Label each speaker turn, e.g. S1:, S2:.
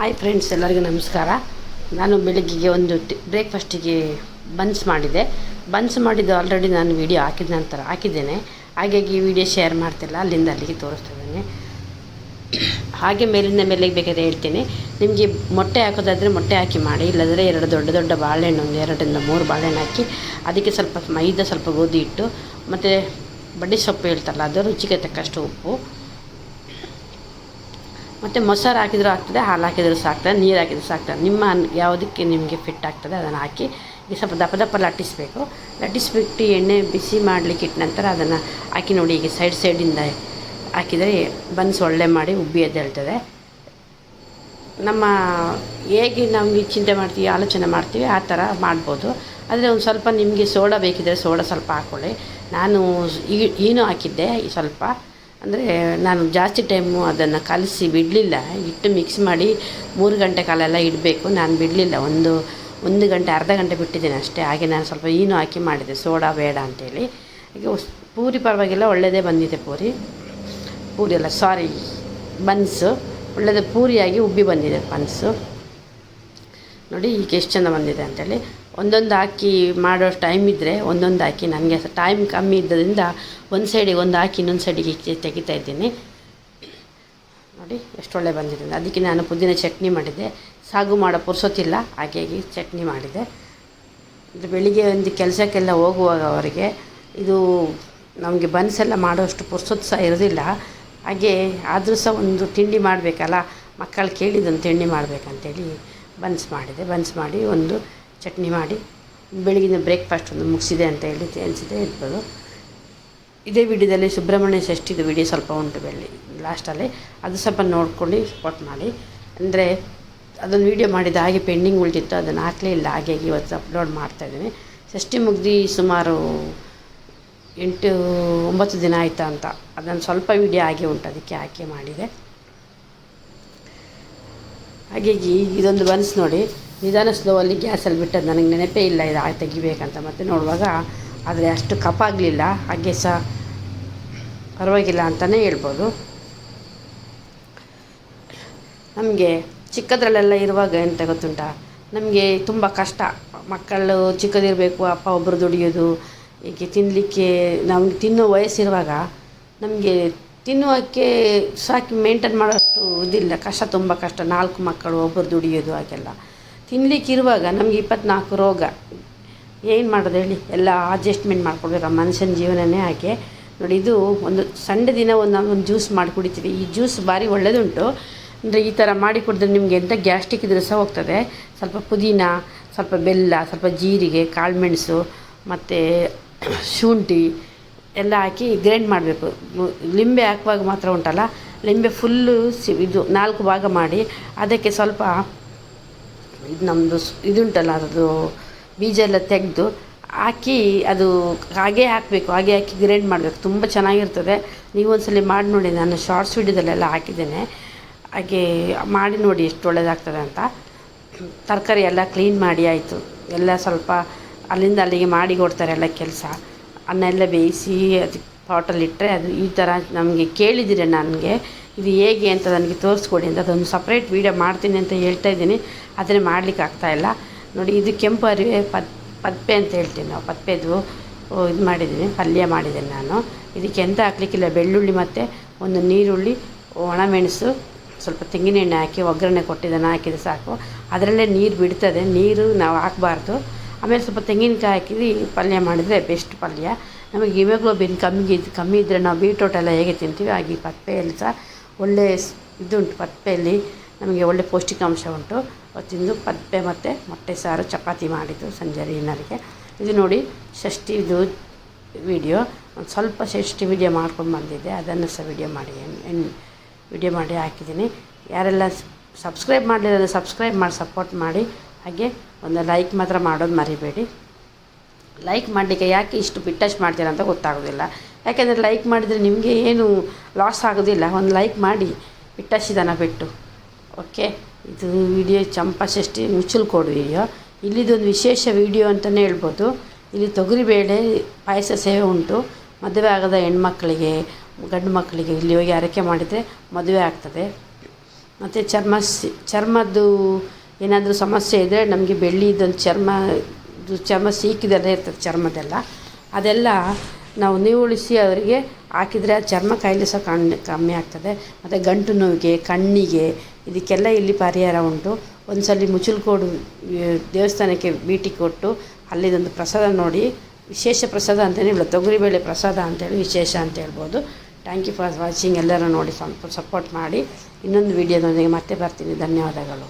S1: Hi friends ಎಲ್ಲರಿಗೂ ನಮಸ್ಕಾರ. ನಾನು ಬೆಳಗ್ಗೆಗೆ ಒಂದು ಟಿ ಬ್ರೇಕ್ಫಾಸ್ಟಿಗೆ ಬನ್ಸ್ ಮಾಡಿದೆ. ಬನ್ಸ್ ಮಾಡಿದ್ದು ಆಲ್ರೆಡಿ ನಾನು ವಿಡಿಯೋ ಹಾಕಿದ ನಂತರ ಹಾಕಿದ್ದೇನೆ. ಹಾಗಾಗಿ ವಿಡಿಯೋ ಶೇರ್ ಮಾಡ್ತಿಲ್ಲ, ಅಲ್ಲಿಂದ ಅಲ್ಲಿಗೆ ತೋರಿಸ್ತಾ ಇದ್ದೇನೆ. ಹಾಗೆ ಮೇಲಿಂದ ಮೇಲೆಗೆ ಬೇಕಾದ್ರೆ ಹೇಳ್ತೀನಿ. ನಿಮಗೆ ಮೊಟ್ಟೆ ಹಾಕೋದಾದರೆ ಮೊಟ್ಟೆ ಹಾಕಿ ಮಾಡಿ ಇಲ್ಲದ್ರೆ ಎರಡು ದೊಡ್ಡ ದೊಡ್ಡ ಬಾಳೆಹಣ್ಣು, ಒಂದು ಎರಡರಿಂದ ಮೂರು ಬಾಳೆಹಣ್ಣು ಹಾಕಿ, ಅದಕ್ಕೆ ಸ್ವಲ್ಪ ಮೈದಾ ಸ್ವಲ್ಪ ಗೋಧಿ ಹಿಟ್ಟು, ಮತ್ತು ಬಡ್ಡಿ ಸೊಪ್ಪು ಹೇಳ್ತಾರಲ್ಲ ಅದು ರುಚಿಗೆ ತಕ್ಕಷ್ಟು ಉಪ್ಪು. ಮತ್ತು ಮೊಸರು ಹಾಕಿದರೂ ಆಗ್ತದೆ, ಹಾಲು ಹಾಕಿದರೂ ಸಾಕ್ತದೆ ನೀರು ಹಾಕಿದರೂ ಸಾಕ್ತದೆ ನಿಮ್ಮ ಯಾವುದಕ್ಕೆ ನಿಮಗೆ ಫಿಟ್ ಆಗ್ತದೆ ಅದನ್ನು ಹಾಕಿ ಈಗ ಸ್ವಲ್ಪ ದಪ್ಪ ದಪ್ಪ ಲಟ್ಟಿಸಬೇಕು. ಲಟ್ಟಿಸ್ಬಿಟ್ಟು ಎಣ್ಣೆ ಬಿಸಿ ಮಾಡಲಿಕ್ಕೆ ಇಟ್ಟ ನಂತರ ಅದನ್ನು ಹಾಕಿ ನೋಡಿ, ಈಗ ಸೈಡ್ ಸೈಡಿಂದ ಹಾಕಿದರೆ ಬನ್ಸ್ ಒಳ್ಳೆ ಮಾಡಿ ಉಬ್ಬಿ ಎದ್ದೇಳ್ತದೆ. ನಮ್ಮ ಹೇಗೆ ನಮಗೆ ಚಿಂತೆ ಮಾಡ್ತೀವಿ, ಆಲೋಚನೆ ಮಾಡ್ತೀವಿ, ಆ ಥರ ಮಾಡ್ಬೋದು. ಆದರೆ ಒಂದು ಸ್ವಲ್ಪ ನಿಮಗೆ ಸೋಡಾ ಬೇಕಿದ್ದರೆ ಸೋಡಾ ಸ್ವಲ್ಪ ಹಾಕ್ಕೊಳ್ಳಿ ನಾನು ಈ- ಏನು ಹಾಕಿದ್ದೆ ಸ್ವಲ್ಪ. ಅಂದರೆ ನಾನು ಜಾಸ್ತಿ ಟೈಮು ಅದನ್ನು ಕಲಸಿ ಬಿಡಲಿಲ್ಲ. ಹಿಟ್ಟು ಮಿಕ್ಸ್ ಮಾಡಿ ಮೂರು ಗಂಟೆ ಕಾಲೆಲ್ಲ ಇಡಬೇಕು. ನಾನು ಬಿಡಲಿಲ್ಲ. ಒಂದು ಒಂದು ಗಂಟೆ, ಅರ್ಧ ಗಂಟೆ ಬಿಟ್ಟಿದ್ದೀನಿ ಅಷ್ಟೇ. ಹಾಗೆ ನಾನು ಸ್ವಲ್ಪ ಈನು ಹಾಕಿ ಮಾಡಿದೆ. ಸೋಡಾ ಬೇಡ ಅಂತೇಳಿ. ಹಾಗೆ ಪೂರಿ ಪರವಾಗಿಲ್ಲ ಒಳ್ಳೆಯದೇ ಬಂದಿದೆ ಪೂರಿ. ಪೂರಿ ಅಲ್ಲ ಸಾರಿ ಬನ್ಸು ಒಳ್ಳೆಯದು ಪೂರಿಯಾಗಿ ಉಬ್ಬಿ ಬಂದಿದೆ ಬನ್ಸು ನೋಡಿ ಈಗ ಎಷ್ಟು ಚೆಂದ ಬಂದಿದೆ ಅಂತೇಳಿ. ಒಂದೊಂದು ಹಾಕಿ ಮಾಡೋ ಟೈಮ್ ಇದ್ದರೆ ಒಂದೊಂದು ಹಾಕಿ ನನಗೆ ಟೈಮ್ ಕಮ್ಮಿ ಇದ್ದರಿಂದ ಒಂದು ಸೈಡಿಗೆ ಒಂದು ಹಾಕಿ ಇನ್ನೊಂದು ಸೈಡಿಗೆ ತೆಗಿತಾ ಇದ್ದೀನಿ. ನೋಡಿ, ಎಷ್ಟು ಒಳ್ಳೆ ಬಂದಿದೆ ಅದಕ್ಕೆ ನಾನು ಪುದೀನ ಚಟ್ನಿ ಮಾಡಿದ್ದೆ. ಸಾಗು ಮಾಡೋ ಪುರ್ಸೊತ್ತಿಲ್ಲ, ಹಾಗಾಗಿ ಚಟ್ನಿ ಮಾಡಿದೆ. ಇದು ಬೆಳಿಗ್ಗೆ ಒಂದು ಕೆಲಸಕ್ಕೆಲ್ಲ ಹೋಗುವಾಗ ಅವರಿಗೆ ಇದು ನಮಗೆ ಬನ್ಸೆಲ್ಲ ಮಾಡೋಷ್ಟು ಪುರ್ಸೊತ್ತು ಸಹ ಇರೋದಿಲ್ಲ. ಹಾಗೆ ಆದರೂ ಸಹ ಒಂದು ತಿಂಡಿ ಮಾಡಬೇಕಲ್ಲ, ಮಕ್ಕಳು ಕೇಳಿದ್ದೊಂದು ತಿಂಡಿ ಮಾಡಬೇಕಂತೇಳಿ ಬನ್ಸ್ ಮಾಡಿದೆ. ಬನ್ಸ್ ಮಾಡಿ ಒಂದು ಚಟ್ನಿ ಮಾಡಿ ಬೆಳಗಿನ ಬ್ರೇಕ್ಫಾಸ್ಟ್ ಒಂದು ಮುಗಿಸಿದೆ ಅಂತ ಹೇಳಿ ಅನಿಸಿದೆ ಇರ್ಬೋದು ಇದೇ ವಿಡಿಯೋದಲ್ಲಿ ಸುಬ್ರಹ್ಮಣ್ಯ ಷಷ್ಠಿದು ವಿಡಿಯೋ ಸ್ವಲ್ಪ ಉಂಟು ಬೆಳ್ಳಿ ಲಾಸ್ಟಲ್ಲಿ ಅದು ಸ್ವಲ್ಪ ನೋಡ್ಕೊಂಡು ಸಪೋರ್ಟ್ ಮಾಡಿ. ಅಂದರೆ ಅದೊಂದು ವಿಡಿಯೋ ಮಾಡಿದ ಹಾಗೆ ಪೆಂಡಿಂಗ್ ಉಳಿದಿತ್ತು, ಅದನ್ನು ಹಾಕಲೇ ಇಲ್ಲ. ಹಾಗಾಗಿ ಇವತ್ತು ಅಪ್ಲೋಡ್ ಮಾಡ್ತಾಯಿದ್ದೀನಿ ಷಷ್ಠಿ ಮುಗ್ದು ಸುಮಾರು ಎಂಟು, ಒಂಬತ್ತು ದಿನ ಆಯಿತಾ ಅಂತ. ಅದನ್ನು ಸ್ವಲ್ಪ ವಿಡಿಯೋ ಹಾಗೆ ಉಂಟು, ಅದಕ್ಕೆ ಹಾಕಿ ಮಾಡಿದೆ. ಹಾಗಾಗಿ ಇದೊಂದು ಬನ್ಸ್ ನೋಡಿ. ನಿಧಾನ ಸ್ಲೋವಲ್ಲಿ ಗ್ಯಾಸಲ್ಲಿ ಬಿಟ್ಟದ್ದು ನನಗೆ ನೆನಪೇ ಇಲ್ಲ, ಇದು ತೆಗಿಬೇಕಂತ. ಮತ್ತೆ ನೋಡುವಾಗ ಆದರೆ ಅಷ್ಟು ಕಪ್ಪಾಗಲಿಲ್ಲ, ಹಾಗೆ ಸಹ ಪರವಾಗಿಲ್ಲ ಅಂತಲೇ ಹೇಳ್ಬೋದು. ನಮಗೆ ಚಿಕ್ಕದ್ರಲ್ಲೆಲ್ಲ ಇರುವಾಗ ಎಂತ ಗೊತ್ತುಂಟ? ನಮಗೆ ತುಂಬ ಕಷ್ಟ. ಮಕ್ಕಳು ಚಿಕ್ಕದಿರಬೇಕು, ಅಪ್ಪ ಒಬ್ಬರು ದುಡಿಯೋದು, ಹೀಗೆ ತಿನ್ನಲಿಕ್ಕೆ ನಮ್ಗೆ ತಿನ್ನೋ ವಯಸ್ಸಿರುವಾಗ ನಮಗೆ ತಿನ್ನುವಕ್ಕೆ ಸಾಕಿ ಮೇಂಟೈನ್ ಮಾಡೋಷ್ಟು ಇದಿಲ್ಲ. ಕಷ್ಟ, ತುಂಬ ಕಷ್ಟ. ನಾಲ್ಕು ಮಕ್ಕಳು ಒಬ್ಬರು ದುಡಿಯೋದು ಹಾಗೆಲ್ಲ. ತಿನ್ಲಿಕ್ಕೆ ನಮ್ಗೆ ಇಪ್ಪತ್ನಾಲ್ಕು ರೋಗ. ಏನು ಮಾಡೋದು ಹೇಳಿ? ಎಲ್ಲ ಅಡ್ಜಸ್ಟ್ಮೆಂಟ್ ಮಾಡ್ಕೊಳ್ಬೇಕು ಆ ಮನುಷ್ಯನ ಜೀವನನೇ ಹಾಗೆ ನೋಡಿ, ಇದು ಒಂದು ಸಂಡೆ ದಿನ ಒಂದು ನಾವು ಒಂದು ಜ್ಯೂಸ್ ಮಾಡಿ ಕುಡಿತೀವಿ. ಈ ಜ್ಯೂಸ್ ಭಾರಿ ಒಳ್ಳೆಯದುಂಟು ಅಂದರೆ ಈ ಥರ ಮಾಡಿ ಕುಡಿದ್ರೆ ನಿಮಗೆ ಎಂಥ ಗ್ಯಾಸ್ಟ್ರಿಕ್ ಇದ್ರೆ ಸಹ ಹೋಗ್ತದೆ. ಸ್ವಲ್ಪ ಪುದೀನ, ಸ್ವಲ್ಪ ಬೆಲ್ಲ, ಸ್ವಲ್ಪ ಜೀರಿಗೆ ಕಾಳುಮೆಣಸು ಮತ್ತು ಶುಂಠಿ ಎಲ್ಲ ಹಾಕಿ ಗ್ರೈಂಡ್ ಮಾಡಬೇಕು. ಲಿಂಬೆ ಹಾಕುವಾಗ ಮಾತ್ರ ಉಂಟಲ್ಲ? ಲಿಂಬೆ ಫುಲ್ಲು ಸಿ, ಇದು ನಾಲ್ಕು ಭಾಗ ಮಾಡಿ. ಅದಕ್ಕೆ ಸ್ವಲ್ಪ ಇದು ನಮ್ಮದು ಇದುಂಟಲ್ಲ, ಅದು ಬೀಜ ಎಲ್ಲ ತೆಗೆದು ಹಾಕಿ ಅದು ಹಾಗೆ ಹಾಕಬೇಕು, ಹಾಗೆ ಹಾಕಿ ಗ್ರೈಂಡ್ ಮಾಡಬೇಕು. ತುಂಬ ಚೆನ್ನಾಗಿರ್ತದೆ. ನೀವು ಒಂದ್ಸಲಿ ಮಾಡಿ ನೋಡಿ, ನಾನು ಶಾರ್ಟ್ಸ್ ವಿಡಿಯೋದಲ್ಲೆಲ್ಲ ಹಾಕಿದ್ದೇನೆ. ಹಾಗೆ ಮಾಡಿ ನೋಡಿ ಎಷ್ಟು ಒಳ್ಳೆಯದಾಗ್ತದೆ ಅಂತ. ತರಕಾರಿ ಎಲ್ಲ ಕ್ಲೀನ್ ಮಾಡಿ ಆಯಿತು. ಎಲ್ಲ ಸ್ವಲ್ಪ ಅಲ್ಲಿಂದ ಅಲ್ಲಿಗೆ ಮಾಡಿ ಕೊಡ್ತಾರೆ ಎಲ್ಲ ಕೆಲಸ. ಅನ್ನ ಎಲ್ಲ ಬೇಯಿಸಿ ಅದು ಪಾಟಲ್ಲಿ ಇಟ್ಟರೆ ಅದು ಈ ಥರ ನಮಗೆ ಕೇಳಿದ್ದೀರ ನನಗೆ. ಇದು ಹೇಗೆ ಅಂತ ನನಗೆ ತೋರಿಸ್ಕೊಡಿ ಅಂತ ಅದೊಂದು ಸಪ್ರೇಟ್ ವೀಡಿಯೋ ಮಾಡ್ತೀನಿ ಅಂತ ಹೇಳ್ತಾ ಇದ್ದೀನಿ. ಆದರೆ ಮಾಡಲಿಕ್ಕೆ ಆಗ್ತಾಯಿಲ್ಲ ನೋಡಿ, ಇದು ಕೆಂಪು ಅರಿವೆ ಪತ್ ಪತ್ಪೆ ಅಂತ ಹೇಳ್ತೀನಿ ನಾವು. ಪದ್ಪೆದು ಇದು ಮಾಡಿದ್ದೀನಿ, ಪಲ್ಯ ಮಾಡಿದ್ದೀನಿ ನಾನು. ಇದಕ್ಕೆ ಎಂತ ಹಾಕ್ಲಿಕ್ಕಿಲ್ಲ, ಬೆಳ್ಳುಳ್ಳಿ ಮತ್ತು ಒಂದು ನೀರುಳ್ಳಿ ಒಣಮೆಣಸು ಸ್ವಲ್ಪ ತೆಂಗಿನೆಣ್ಣೆ ಹಾಕಿ, ಒಗ್ಗರಣೆ ಕೊಟ್ಟಿದ್ದನ್ನು ಹಾಕಿದರೆ ಸಾಕು. ಅದರಲ್ಲೇ ನೀರು ಬಿಡ್ತದೆ. ನೀರು ನಾವು ಹಾಕಬಾರ್ದು. ಆಮೇಲೆ ಸ್ವಲ್ಪ ತೆಂಗಿನಕಾಯಿ ಹಾಕಿದ್ವಿ, ಪಲ್ಯ ಮಾಡಿದರೆ ಬೆಸ್ಟ್ ಪಲ್ಯ. ನಮಗೆ ಹಿಮೋಗ್ಲೋಬಿನ್ ಕಮ್ಮಿ ಇದ್ದು ಕಮ್ಮಿ ಇದ್ದರೆ ನಾವು ಬೀಟ್ರೋಟ್ ಎಲ್ಲ ಹೇಗೆ ತಿಂತೀವಿ? ಹಾಗೆ ಈ ಪತ್ಪೆಯಲ್ಲಿ ಸಹ ಒಳ್ಳೆ ಇದುಂಟು ಪತ್ಪೆಯಲ್ಲಿ ನಮಗೆ ಒಳ್ಳೆ ಪೌಷ್ಟಿಕಾಂಶ ಉಂಟು. ಅವತ್ತಿಂದು ಪತ್ಪೆ ಮತ್ತು ಮೊಟ್ಟೆ ಸಾರು, ಚಪಾತಿ ಮಾಡಿದ್ದು ಸಂಜೆ ಇದು ನೋಡಿ ಷಷ್ಠಿದು ವಿಡಿಯೋ. ಒಂದು ಸ್ವಲ್ಪ ಷಷ್ಠಿ ವಿಡಿಯೋ ಮಾಡ್ಕೊಂಡು ಬಂದಿದ್ದೆ. ಅದನ್ನು ಸಹ ವಿಡಿಯೋ ಮಾಡಿ ವಿಡಿಯೋ ಮಾಡಿ ಹಾಕಿದ್ದೀನಿ. ಯಾರೆಲ್ಲ ಸಬ್ಸ್ಕ್ರೈಬ್ ಮಾಡಲಿಲ್ಲ ಸಬ್ಸ್ಕ್ರೈಬ್ ಮಾಡಿ, ಸಪೋರ್ಟ್ ಮಾಡಿ. ಹಾಗೆ ಒಂದು ಲೈಕ್ ಮಾತ್ರ ಮಾಡೋದು ಮರಿಬೇಡಿ. ಲೈಕ್ ಮಾಡಲಿಕ್ಕೆ ಯಾಕೆ ಇಷ್ಟು ಬಿಟ್ಟಚ್ ಮಾಡ್ತೀರಾ ಅಂತ ಗೊತ್ತಾಗೋದಿಲ್ಲ. ಯಾಕೆಂದರೆ ಲೈಕ್ ಮಾಡಿದರೆ ನಿಮಗೆ ಏನು ಲಾಸ್ ಆಗೋದಿಲ್ಲ. ಒಂದು ಲೈಕ್ ಮಾಡಿ ಬಿಟ್ಟಷ್ಟಿದನ ಬಿಟ್ಟು. ಓಕೆ ಇದು ವಿಡಿಯೋ ಚಂಪಾ ಷಷ್ಠಿ ಮುಚ್ಚಲ್ಕೋಡು ವಿಡಿಯೋ ಇಲ್ಲಿದೊಂದು ವಿಶೇಷ ವಿಡಿಯೋ ಅಂತಲೇ ಹೇಳ್ಬೋದು. ಇಲ್ಲಿ ತೊಗರಿಬೇಳೆ ಪಾಯಸ ಸೇವೆ ಉಂಟು. ಮದುವೆ ಆಗದ ಹೆಣ್ಮಕ್ಳಿಗೆ, ಗಂಡು ಮಕ್ಕಳಿಗೆ ಇಲ್ಲಿ ಹೋಗಿ ಅರಕೆ ಮಾಡಿದರೆ ಮದುವೆ ಆಗ್ತದೆ. ಮತ್ತು ಚರ್ಮ ಚರ್ಮದ್ದು ಏನಾದರೂ ಸಮಸ್ಯೆ ಇದ್ದರೆ ನಮಗೆ ಬೆಳ್ಳಿದೊಂದು ಚರ್ಮ ಚರ್ಮ ಸೀಕಿದೆಲ್ಲ ಇರ್ತದೆ ಚರ್ಮದೆಲ್ಲ. ಅದೆಲ್ಲ ನಾವು ನೀವುಳಿಸಿ ಅವರಿಗೆ ಹಾಕಿದರೆ ಚರ್ಮ ಕಾಯಿಲೆ ಸಹ ಕಣ್ಣು ಕಮ್ಮಿ ಆಗ್ತದೆ. ಮತ್ತು ಗಂಟು ನೋವಿಗೆ, ಕಣ್ಣಿಗೆ ಇದಕ್ಕೆಲ್ಲ ಇಲ್ಲಿ ಪರಿಹಾರ ಉಂಟು. ಒಂದು ಸಲ ಮುಚಲ್ಕೋಡು ದೇವಸ್ಥಾನಕ್ಕೆ ಭೇಟಿ ಕೊಟ್ಟು ಅಲ್ಲಿದೊಂದು ಪ್ರಸಾದ ನೋಡಿ, ವಿಶೇಷ ಪ್ರಸಾದ ಅಂತಲೇ ಹೇಳೋದು ತೊಗರಿಬೇಳೆ ಪ್ರಸಾದ ಅಂತೇಳಿ ವಿಶೇಷ ಅಂತ ಹೇಳ್ಬೋದು. ಥ್ಯಾಂಕ್ ಯು ಫಾರ್ ವಾಚಿಂಗ್ ಎಲ್ಲರೂ ನೋಡಿ ಸ್ವಲ್ಪ ಸಪೋರ್ಟ್ ಮಾಡಿ. ಇನ್ನೊಂದು ವೀಡಿಯೋದೊಂದಿಗೆ ಮತ್ತೆ ಬರ್ತೀನಿ. ಧನ್ಯವಾದಗಳು.